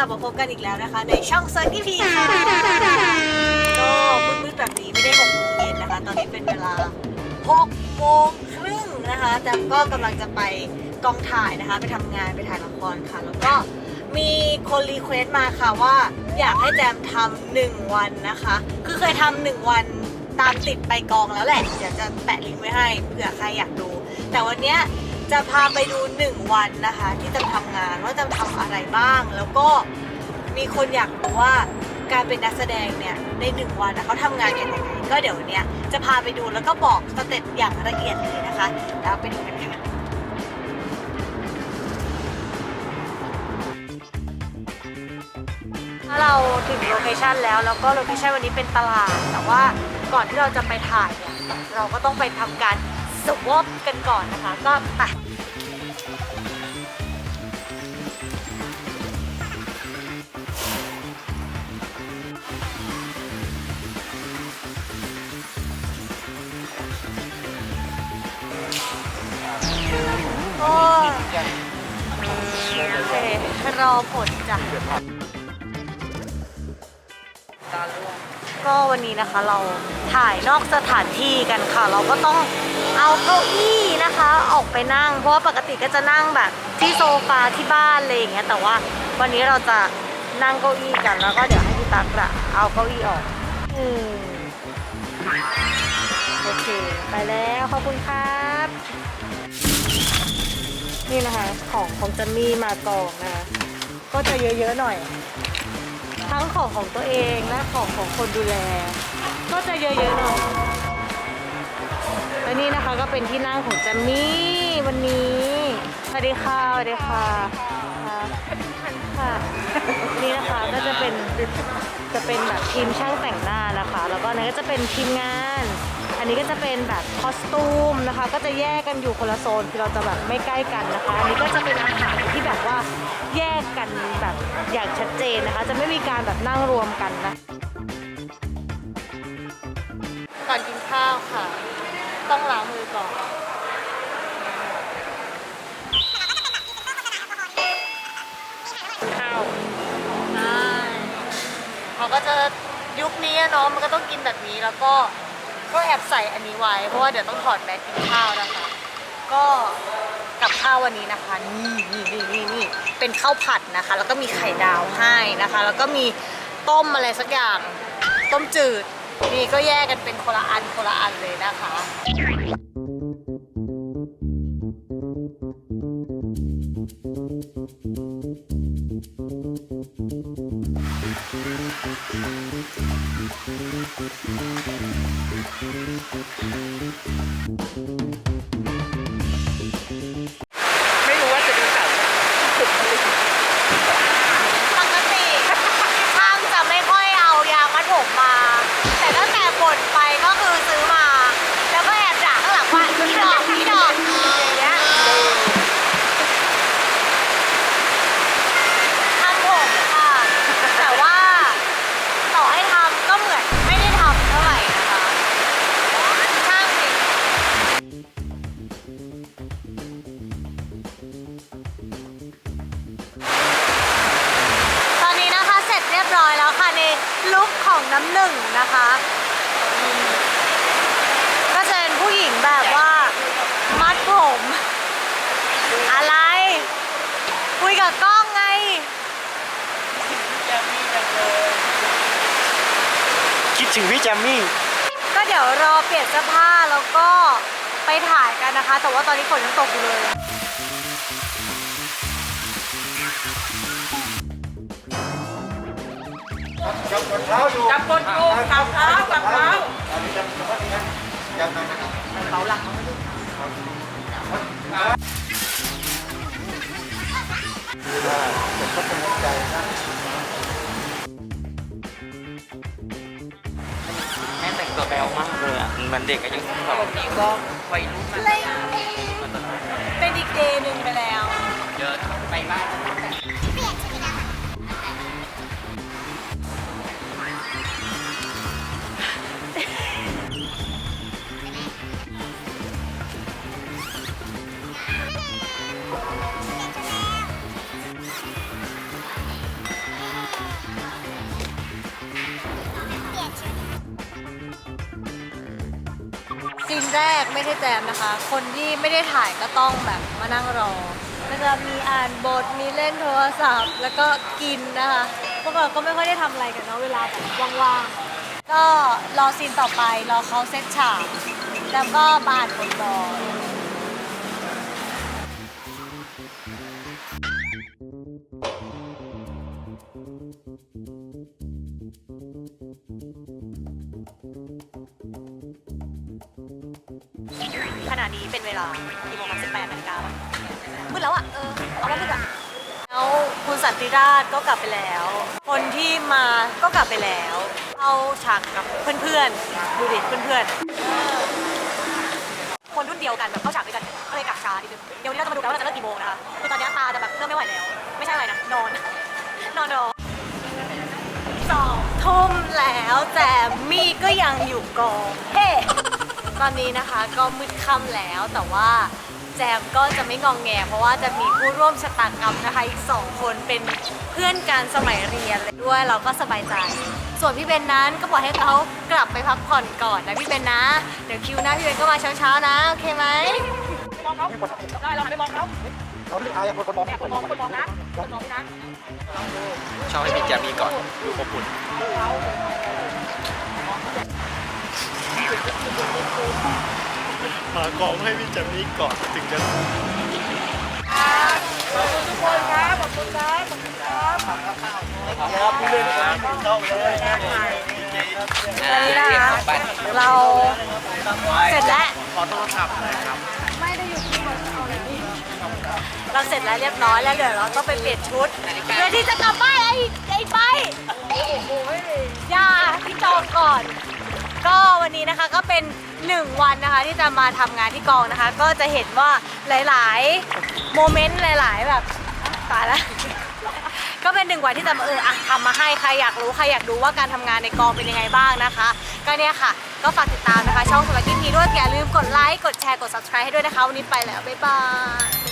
ลับมาพบกันอีกแล้วนะคะ ในช่องเซิร์ฟพีค่ะก็มืดๆแบบนี้ไม่ได้6โมงเย็นนะคะ ตอนนี้เป็นเวลา6โมงครึ่งนะคะ แต่ก็กำลังจะไปกองถ่ายนะคะ ไปทำงานไปถ่ายละครค่ะ แล้วก็มีคนรีเควสต์มาค่ะว่า อยากให้แจมทำหนึ่งวันนะคะ คือเคยทำหนึ่งวันตามติดไปกองแล้วแหละ เดี๋ยวจะแปะลิงก์ไว้ให้เผื่อใครอยากดู แต่วันเนี้ย จะพาไปดูหนึ่งวันนะคะ ที่จะทำงานว่าจะทำอะไรบ้าง แล้วก็มีคนอยากรู้ว่าการเป็นนักแสดงเนี่ยในหนึ่งวันนะเขาทำงานกันยังไงก็เดี๋ยววันเนี้ยจะพาไปดูแล้วก็บอกสเต็ปอย่างละเอียดเลยนะคะ แล้วไปดูกันค่ะถ้าเราถึงโลเคชันแล้วแล้วก็โลเคชันวันนี้เป็นตลาด แต่ว่าก่อนที่เราจะไปถ่ายเนี่ยเราก็ต้องไปทำการ สวอปกันก่อนนะคะ ก็ไปโอ้ยโอเครอผลจ้ะ ก็วันนี้นะคะเราถ่ายนอกสถานที่กันค่ะ เราก็ต้องเอาเก้าอี้นะคะ ออกไปนั่ง เพราะว่าปกติก็จะนั่งแบบที่โซฟาที่บ้านอะไรอย่างเงี้ยแต่ว่าวันนี้เราจะนั่งเก้าอี้กันแล้วก็เดี๋ยวให้พี่ตั๊กอะเอาเก้าอี้ออกอืมโอเคไปแล้วขอบคุณครับ นี่นะคะของของจันมี่มากองนะคะก็จะเยอะๆหน่อย ทั้งของของตัวเองและของของคนดูแล ก็จะเยอะๆหน่อยและนี่นะคะก็เป็นที่นั่งของจัมมี่วันนี้สวัสดีค่ะสวัสดีค่ะค่ะค่ะนี่นะคะก็จะเป็น จะเป็นแบบทีมช่างแต่งหน้านะคะ แล้วก็อันนี้ก็จะเป็นทีมงาน อันนี้ก็จะเป็นแบบคอสตูมนะคะ ก็จะแยกกันอยู่คนละโซนคือเราจะแบบไม่ใกล้กันนะคะ อันนี้ก็จะเป็นอาหารที่แบบว่าแยกกันแบบอย่างชัดเจนนะคะ จะไม่มีการแบบนั่งรวมกันนะ ก่อนกินข้าวค่ะ ต้องล้างมือก่อน ข้าวใช่เขาก็จะยุ คนี้อะเนาะมันก็ต้องกินแบบนี้แล้วก็ก็แอบใส่อันนี้ไว้ เพราะว่าเดี๋ยวต้องถอดแมสกินข้าวนะคะ ก็กับข้าววันนี้นะคะนี่นี่นี่นี่นี่เป็นข้าวผัดนะคะ แล้วก็มีไข่ดาวให้นะคะ แล้วก็มีต้มอะไรสักอย่าง ต้มจืดนี่ก็แยกกันเป็นคนละอันคนละอันเลยนะคะ ไม่รู้ว่าจะดูข่าวปกติช่างจะไม่ค่อยเอายางมัดผมมา แต่ตั้งแต่บ่นไปก็คือซื้อมา แล้วก็แอบด่าข้างหลังว่าพี่ดอกพี่ดอก ลุคของน้ำหนึ่งนะคะอืมก็จะเป็นผู้หญิงแบบว่ามัดผม อะไร คุยกับกล้องไง คิดถึงพี่แจมมี่ ก็เดี๋ยวรอเปลี่ยนเสื้อผ้าแล้วก็ไปถ่ายกันนะคะ แต่ว่าตอนนี้ฝนยังตกอยู่เลย จับบนอยู่จับบนอยู่กับเท้ากับเท้าอันนี้จับจับนี้นะจับหน่อยนะครับเบาหลังก็เป็นกำลังใจนะแม่แต่งตัวแบวมากเลยอะเหมันเด็กอายุสิบสองนี่ก็วัยรุ่นเล่นเป็นอีกเดย์หนึ่งไปแล้ว เยอะไปบ้าน แรกไม่ได้แจมนะคะ คนที่ไม่ได้ถ่ายก็ต้องแบบมานั่งรอก็จะมีอ่านบทมีเล่นโทรศัพท์ แล้วก็กินนะคะพวกเราก็ไม่ค่อยได้ทำอะไรกันเนาะเวลาแบบว่างๆก็รอซีนต่อไปรอเขาเซตฉากแล้วก็บานบนบอ นี้เป็นเวลากี่โมงสิบแปดนาฬิกาปะมืดแล้วอะ เออ เอาว่ามืดอะแล้วคุณสันติราชก็กลับไปแล้ว คนที่มาก็กลับไปแล้ว เอาฉากกับเพื่อนๆ ดูดิเพื่อนๆเออคนรุ่นเดียวกันแบบเข้าฉากด้วยกันก็เลยกลับช้านิดนึงเดี๋ยววันนี้เราจะมาดูกันว่าเราจะเลิกกี่โมงนะคะ คือตอนนี้ตาจะแบบเริ่มไม่ไหวแล้ว ไม่ใช่อะไรนะ นอน นอนรอสองทุ่มแล้วแต่มีก็ยังอยู่กอง เฮ้ ตอนนี้นะคะก็มืดค่ำแล้วแต่ว่าแจมก็จะไม่งองแง เพราะว่าจะมีผู้ร่วมชะตากรรมนะคะอีกสองคนเป็นเพื่อนกันสมัยเรียนเลยด้วยเราก็สบายใจ ส่วนพี่เบนนั้นก็ปล่อยให้เขากลับไปพักผ่อนก่อนนะพี่เบนนะ เดี๋ยวคิวหน้าพี่เบนก็มาเช้าๆนะโอเคไหมชอบให้พี่แจมมีก่อนดูอบอุ่น มากองให้พี่แจมนี้ก่อนถึงจะอ่านี่นะเรียกคะของปั้นเราเสร็จแล้ว ขอโทรศัพท์หน่อยครับเราเสร็จแล้วเรียบร้อยแล้วเดี๋ยวเราต้องไปเปลี่ยนชุดเพื่อที่จะกลับบ้านไอ้ไอ้ไปอย่าพี่จองก่อน ก็วันนี้นะคะก็เป็นหนึ่งวันนะคะที่จะมาทำงานที่กองนะคะ ก็จะเห็นว่าหลายๆโมเมนต์หลาย ๆ แบบตายแล้วก็เป็นหนึ่งวันที่จะมาเอออะทำมาให้ใครอยากรู้ใครอยากดูว่าการทำงานในกองเป็นยังไงบ้างนะคะ ก็เนี่ยค่ะ ก็ฝากติดตามนะคะ ช่องสวัสดีพีด้วยอย่าลืมกดไลค์กดแชร์กด subscribe ให้ด้วยนะคะ วันนี้ไปแล้ว บ๊ายบาย